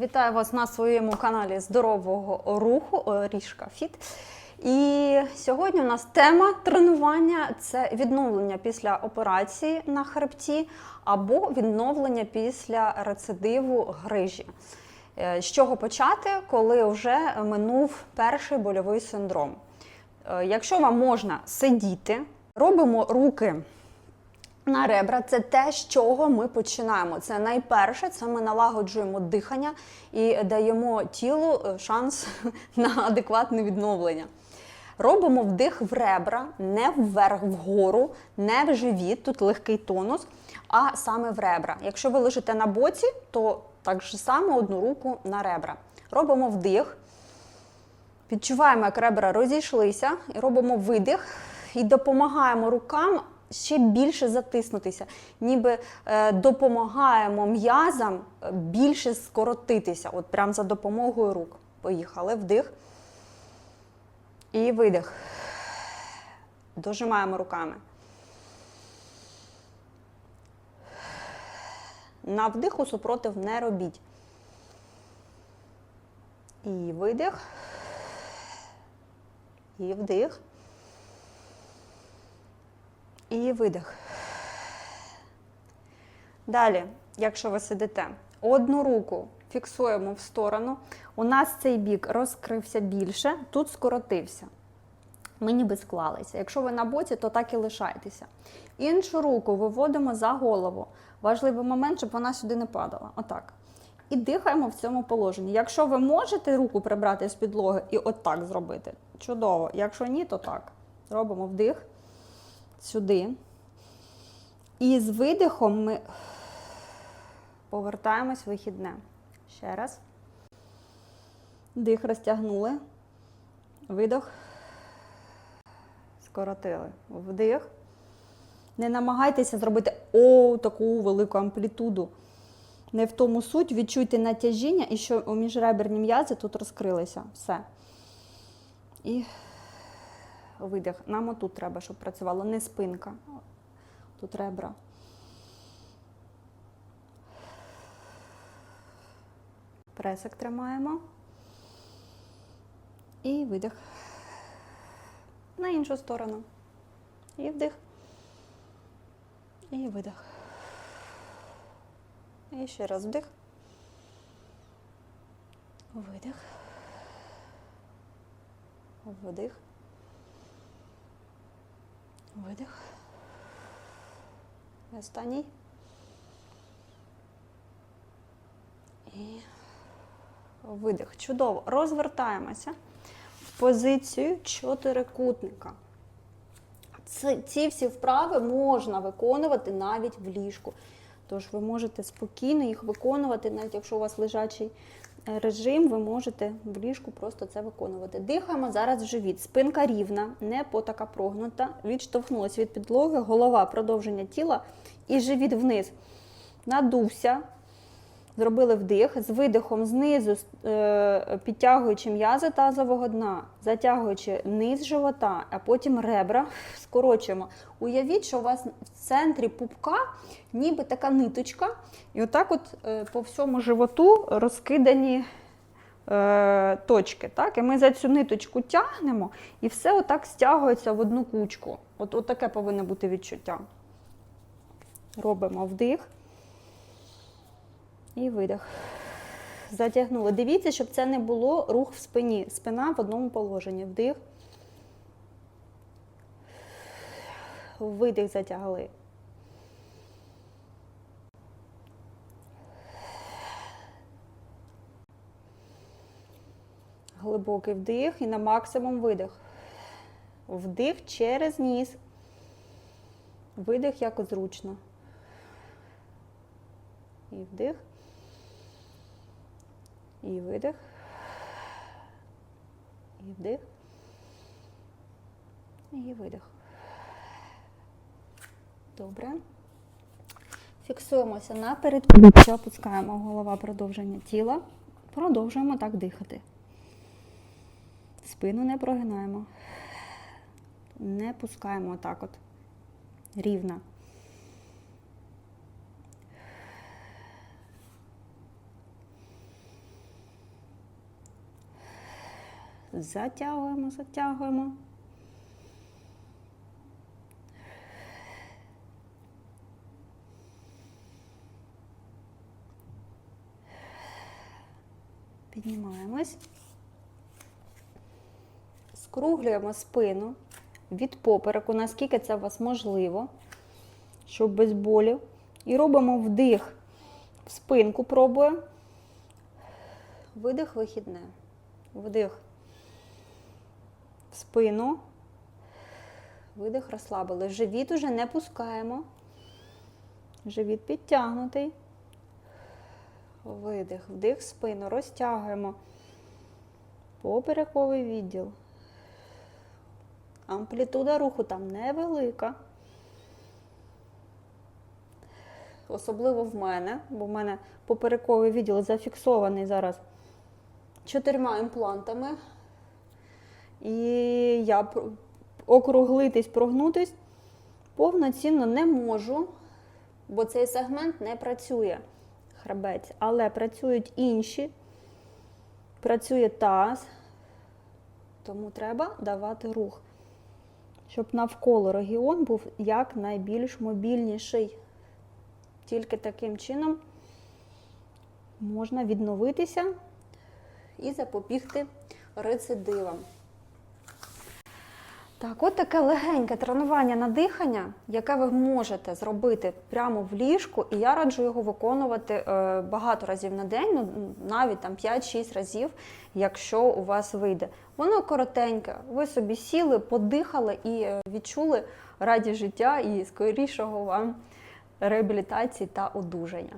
Вітаю вас на своєму каналі здорового руху е, Ріжка Фіт. І сьогодні у нас тема тренування це відновлення після операції на хребті або відновлення після рецидиву грижі. Е, З чого почати, коли вже минув перший больовий синдром? Е, Якщо вам можна сидіти, робимо руки на ребра це те, з чого ми починаємо. Це найперше, це ми налагоджуємо дихання і даємо тілу е, шанс на адекватне відновлення. Робимо вдих в ребра, не вверх вгору, не в живіт, тут легкий тонус, а саме в ребра. Якщо ви лежите на боці, то так же само одну руку на ребра. Робимо вдих. Відчуваємо, як ребра розійшлися, і робимо видих і допомагаємо рукам ще більше затиснутися, ніби е, допомагаємо м'язам е, більше скоротитися, от прям за допомогою рук. Поїхали, вдих. І видих. Дожимаємо руками. На вдиху супротив не робіть. І видих. І вдих. І видих. Далі, якщо ви сидите, одну руку фіксуємо в сторону. У нас цей бік розкрився більше, тут скоротився. Ми ніби склалися. Якщо ви на боці, то так і лишайтеся. Іншу руку виводимо за голову. Важливий момент, щоб вона сюди не падала. Отак. І дихаємо в цьому положенні. Якщо ви можете руку прибрати з підлоги і отак зробити, чудово. Якщо ні, то так. Робимо вдих сюди. І з видихом ми повертаємось в вихідне. Ще раз. Дих розтягнули. Видох. Скоротили. Вдих. Не намагайтеся зробити о, таку велику амплітуду. Не в тому суть. Відчуйте натяжіння і що міжреберні м'язи тут розкрилися. Все. І видих. Нам отут треба, щоб працювало, не спинка. Тут ребра. Пресик тримаємо. І видих. На іншу сторону. І вдих. І видих. І ще раз вдих. Видих. Вдих. Видих. Останній. І видих. Чудово. Розвертаємося в позицію чотирикутника. Ці, ці всі вправи можна виконувати навіть в ліжку. Тож ви можете спокійно їх виконувати, навіть якщо у вас лежачий режим, ви можете в ліжку просто це виконувати. Дихаємо зараз в живіт. Спинка рівна, не потака прогнута. Відштовхнулася від підлоги, голова продовження тіла і живіт вниз. Надувся. Зробили вдих з видихом знизу, е, підтягуючи м'язи тазового дна, затягуючи низ живота, а потім ребра скорочуємо. Уявіть, що у вас в центрі пупка ніби така ниточка, і отак от е, по всьому животу розкидані е, точки. Так? І ми за цю ниточку тягнемо, і все отак стягується в одну кучку. От, от таке повинно бути відчуття. Робимо вдих. І видих. Затягнули. Дивіться, щоб це не було рух в спині. Спина в одному положенні. Вдих. Видих затягли. Глибокий вдих і на максимум видих. Вдих через ніс. Видих як зручно. І вдих. І видих. І вдих. І видих. Добре. Фіксуємося на передпліччя, опускаємо голова продовження тіла. Продовжуємо так дихати. Спину не прогинаємо. Не пускаємо так от. Рівно. Затягуємо, затягуємо. Піднімаємось. Скруглюємо спину від попереку, наскільки це у вас можливо, щоб без болю. І робимо вдих в спинку, пробуємо. Видих вихідне. Вдих спину. Видих розслабили. Живіт уже не пускаємо. Живіт підтягнутий. Видих, вдих спину. Розтягуємо. Поперековий відділ. Амплітуда руху там невелика. Особливо в мене, бо в мене поперековий відділ зафіксований зараз чотирма імплантами. І я округлитись, прогнутись повноцінно не можу, бо цей сегмент не працює хребець, але працюють інші, працює таз, тому треба давати рух, щоб навколо регіон був якнайбільш мобільніший. Тільки таким чином можна відновитися і запобігти рецидивам. Так, от таке легеньке тренування на дихання, яке ви можете зробити прямо в ліжку, і я раджу його виконувати е, багато разів на день, ну навіть там 5-6 разів, якщо у вас вийде. Воно коротеньке, ви собі сіли, подихали і е, відчули радість життя і скорішого вам реабілітації та одужання.